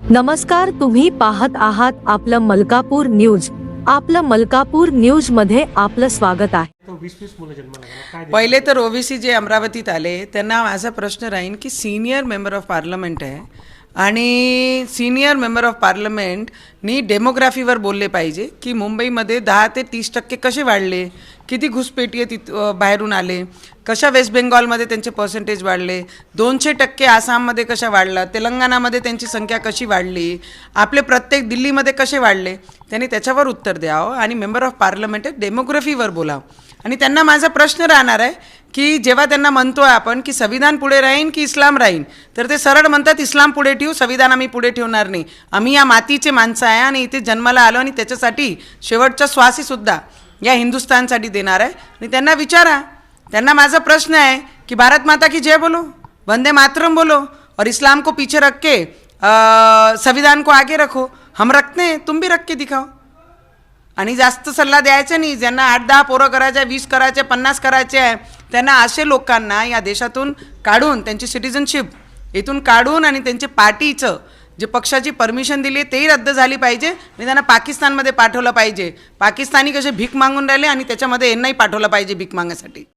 नमस्कार तुम्ही पाहत आहात आपलं मलकापूर न्यूज. आपलं मलकापूर न्यूजमध्ये आपलं स्वागत आहे. पहिले तर ओबीसी जे अमरावतीत आले त्यांना माझा प्रश्न राहील की सिनियर मेंबर ऑफ पार्लमेंट आहे. आणि सिनियर मेंबर ऑफ पार्लमेंटनी डेमोग्राफीवर बोलले पाहिजे की मुंबईमध्ये दहा ते तीस टक्के कसे वाढले? किती घुसपेटी तिथ बाहेरून आले? कशा वेस्ट बेंगॉलमध्ये त्यांचे पर्सेंटेज वाढले? दोनशे टक्के आसाममध्ये कशा वाढला? तेलंगणामध्ये त्यांची संख्या कशी वाढली? आपले प्रत्येक दिल्लीमध्ये कसे वाढले? त्यांनी त्याच्यावर उत्तर द्यावं आणि मेंबर ऑफ पार्लमेंट डेमोग्राफीवर बोलावं. आणि त्यांना माझा प्रश्न राहणार आहे की जेव्हा त्यांना म्हणतो आहे आपण की संविधान पुढे राहीन की इस्लाम राहीन तर ते सरळ म्हणतात इस्लाम पुढे ठेवू संविधान आम्ही पुढे ठेवणार नाही. आम्ही या मातीचे माणसं आहे आणि इथे जन्माला आलो आणि त्याच्यासाठी शेवटचा श्वासीसुद्धा या हिंदुस्थानसाठी देणार आहे. आणि त्यांना विचारा त्यांना माझा प्रश्न आहे की भारत माता की जय बोलो वंदे मातरम बोलो और इस्लाम को पीछे रख के संविधान को आगे रखो हम रखते हैं तुम भी रख के दिखाओ। आणि जास्त सल्ला द्यायचा नाही ज्यांना आठ दहा पोरं करायचे वीस करायचे पन्नास करायचे आहे त्यांना असे लोकांना या देशातून काढून त्यांची सिटिझनशिप इथून काढून आणि त्यांचे पार्टीचं जे पक्षाची परमिशन दिली आहे तेही रद्द झाली पाहिजे आणि त्यांना पाकिस्तानमध्ये पाठवलं पाहिजे. पाकिस्तानी कसे भीक मागून राहिले आणि त्याच्यामध्ये यांनाही पाठवलं पाहिजे भीक मागण्यासाठी